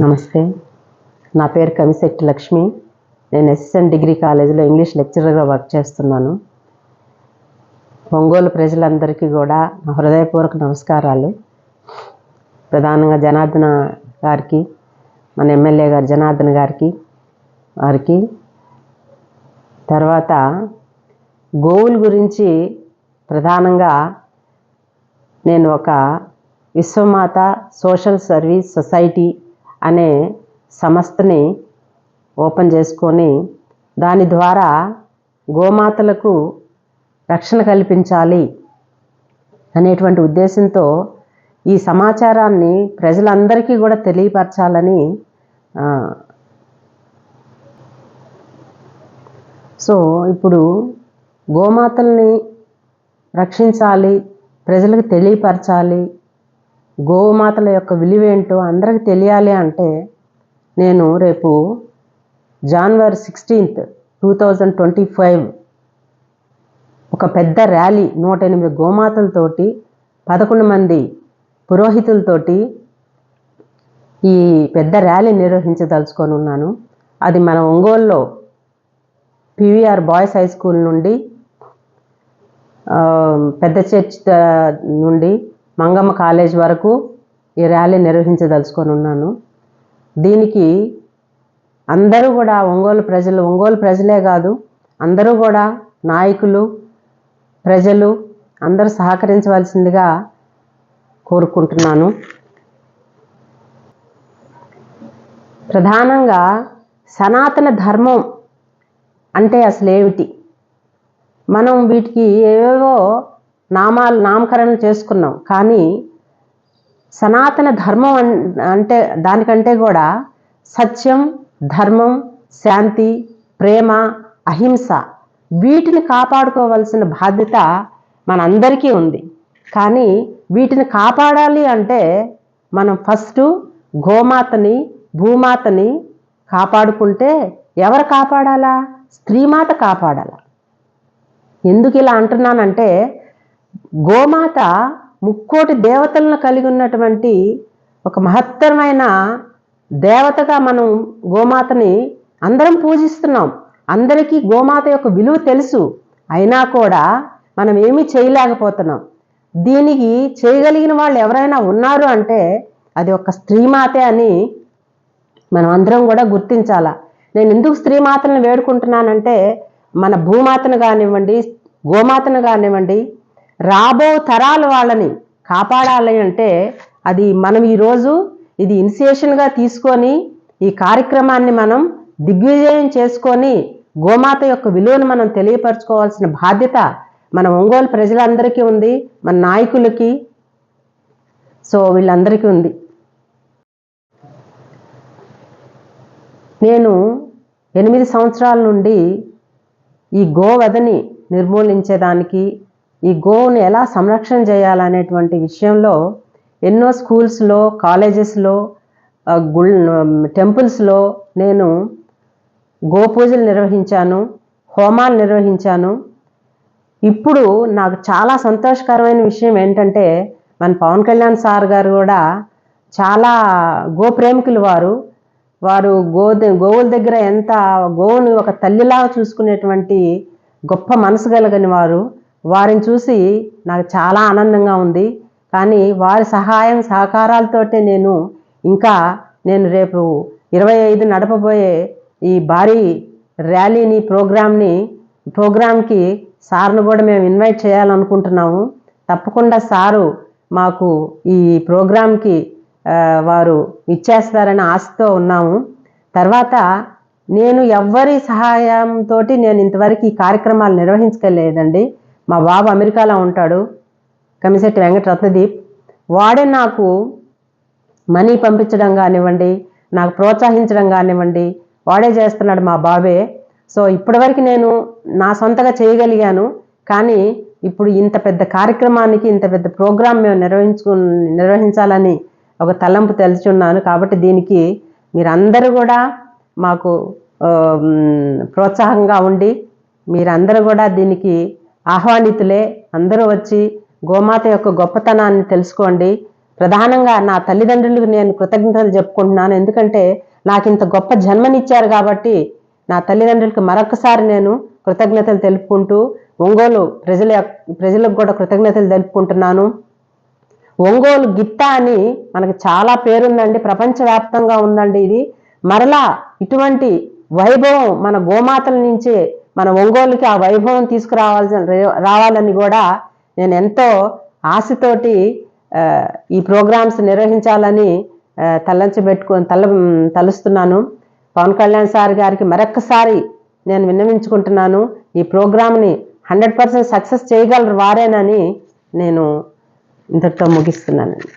నమస్తే. నా పేరు కవిశెట్టి లక్ష్మి. నేను ఎస్ఎస్ఎన్ డిగ్రీ కాలేజీలో ఇంగ్లీష్ లెక్చరర్గా వర్క్ చేస్తున్నాను. ఒంగోలు ప్రజలందరికీ కూడా నా హృదయపూర్వక నమస్కారాలు. ప్రధానంగా జనార్దన గారికి మన ఎమ్మెల్యే గారు జనార్దన్ గారికి వారికి. తర్వాత గోవుల గురించి ప్రధానంగా నేను ఒక విశ్వమాత సోషల్ సర్వీస్ సొసైటీ అనే సంస్థని ఓపెన్ చేసుకొని దాని ద్వారా గోమాతలకు రక్షణ కల్పించాలి అనేటువంటి ఉద్దేశంతో ఈ సమాచారాన్ని ప్రజలందరికీ కూడా తెలియపరచాలని సో ఇప్పుడు గోమాతల్ని రక్షించాలి ప్రజలకు తెలియపరచాలి గోమాతల యొక్క విలువేంటో అందరికి తెలియాలి అంటే నేను రేపు January sixteenth two thousand twenty five ఒక పెద్ద ర్యాలీ నూట ఎనిమిది గోమాతలతోటి పదకొండు మంది పురోహితులతోటి ఈ పెద్ద ర్యాలీ నిర్వహించదలుచుకొని ఉన్నాను. అది మన ఒంగోలులో పివిఆర్ బాయ్స్ హై స్కూల్ నుండి పెద్ద చర్చ్ నుండి మంగమ్మ కాలేజ్ వరకు ఈ ర్యాలీ నిర్వహించదలుచుకొని ఉన్నాను. దీనికి అందరూ కూడా ఒంగోలు ప్రజలు ఒంగోలు ప్రజలే కాదు అందరూ కూడా నాయకులు ప్రజలు అందరూ సహకరించవలసిందిగా కోరుకుంటున్నాను. ప్రధానంగా సనాతన ధర్మం అంటే అసలు ఏమిటి మనం వీటికి ఏవేవో నామాలు నామకరణం చేసుకున్నాం. కానీ సనాతన ధర్మం అన్- అంటే దానికంటే కూడా సత్యం ధర్మం శాంతి ప్రేమ అహింస వీటిని కాపాడుకోవాల్సిన బాధ్యత మనందరికీ ఉంది. కానీ వీటిని కాపాడాలి అంటే మనం ఫస్ట్ గోమాతని భూమాతని కాపాడుకుంటే ఎవరు కాపాడాలా? స్త్రీమాత కాపాడాల? ఎందుకు ఇలా అంటున్నానంటే గోమాత ముక్కోటి దేవతలను కలిగి ఉన్నటువంటి ఒక మహత్తరమైన దేవతగా మనం గోమాతని అందరం పూజిస్తున్నాం. అందరికీ గోమాత యొక్క విలువ తెలుసు. అయినా కూడా మనం ఏమీ చేయలేకపోతున్నాం. దీనికి చేయగలిగిన వాళ్ళు ఎవరైనా ఉన్నారు అంటే అది ఒక స్త్రీమాతే అని మనం అందరం కూడా గుర్తించాలా. నేను ఎందుకు స్త్రీమాతలను వేడుకుంటున్నానంటే మన భూమాతను కానివ్వండి గోమాతను కానివ్వండి రాబో తరాలు వాళ్ళని కాపాడాలి అంటే అది మనం ఈరోజు ఇది ఇనిషియేషన్గా తీసుకొని ఈ కార్యక్రమాన్ని మనం దిగ్విజయం చేసుకొని గోమాత యొక్క విలువను మనం తెలియపరచుకోవాల్సిన బాధ్యత మన ఒంగోలు ప్రజలందరికీ ఉంది మన నాయకులకి. సో వీళ్ళందరికీ ఉంది. నేను ఎనిమిది సంవత్సరాల నుండి ఈ గోవధని నిర్మూలించేదానికి ఈ గోవును ఎలా సంరక్షణ చేయాలనేటువంటి విషయంలో ఎన్నో స్కూల్స్లో కాలేజెస్లో గుల్ టెంపుల్స్లో నేను గోపూజలు నిర్వహించాను హోమాలు నిర్వహించాను. ఇప్పుడు నాకు చాలా సంతోషకరమైన విషయం ఏంటంటే మన పవన్ కళ్యాణ్ సార్ గారు కూడా చాలా గోప్రేమికులు వారు. వారు గో గోవుల దగ్గర ఎంత గోవుని ఒక తల్లిలాగా చూసుకునేటువంటి గొప్ప మనసు కలిగిన వారు. వారిని చూసి నాకు చాలా ఆనందంగా ఉంది. కానీ వారి సహాయం సహకారాలతోటే నేను ఇంకా నేను రేపు ఇరవై ఐదు నడపబోయే ఈ భారీ ర్యాలీని ప్రోగ్రామ్ని ప్రోగ్రామ్కి సార్ను కూడా మేము ఇన్వైట్ చేయాలనుకుంటున్నాము. తప్పకుండా సారు మాకు ఈ ప్రోగ్రామ్కి వారు ఇచ్చేస్తారని ఆశతో ఉన్నాము. తర్వాత నేను ఎవ్వరి సహాయంతో నేను ఇంతవరకు ఈ కార్యక్రమాలు నిర్వహించలేదండి. మా బాబు అమెరికాలో ఉంటాడు. కమిశెట్టి వెంకటరత్నదీప్ వాడే నాకు మనీ పంపించడం కానివ్వండి నాకు ప్రోత్సహించడం కానివ్వండి వాడే చేస్తున్నాడు మా బాబే. సో ఇప్పటివరకు నేను నా సొంతగా చేయగలిగాను కానీ ఇప్పుడు ఇంత పెద్ద కార్యక్రమానికి ఇంత పెద్ద ప్రోగ్రాం మేము నిర్వహించుకు నిర్వహించాలని ఒక తలంపు తెలుచున్నాను కాబట్టి దీనికి మీరందరూ కూడా మాకు ప్రోత్సాహంగా ఉండి మీరందరూ కూడా దీనికి ఆహ్వానితులే అందరూ వచ్చి గోమాత యొక్క గొప్పతనాన్ని తెలుసుకోండి. ప్రధానంగా నా తల్లిదండ్రులకు నేను కృతజ్ఞతలు చెప్పుకుంటున్నాను. ఎందుకంటే నాకు ఇంత గొప్ప జన్మనిచ్చారు కాబట్టి నా తల్లిదండ్రులకు మరొకసారి నేను కృతజ్ఞతలు తెలుపుకుంటూ ఒంగోలు ప్రజల ప్రజలకు కూడా కృతజ్ఞతలు తెలుపుకుంటున్నాను. ఒంగోలు గిత్త అని మనకు చాలా పేరుందండి. ప్రపంచవ్యాప్తంగా ఉందండి ఇది. మరలా ఇటువంటి వైభవం మన గోమాతల నుంచే మన ఒంగోలుకి ఆ వైభవం తీసుకురావాల్సిన రావాలని కూడా నేను ఎంతో ఆశతోటి ఈ ప్రోగ్రామ్స్ నిర్వహించాలని ఆ, తలంచబెట్టుకొని తల తలుస్తున్నాను. పవన్ కళ్యాణ్ సార్ గారికి మరొక్కసారి నేను విన్నవించుకుంటున్నాను ఈ ప్రోగ్రామ్ని హండ్రెడ్ పర్సెంట్ సక్సెస్ చేయగలరు వారేనని నేను ఇంతటితో ముగిస్తున్నానండి.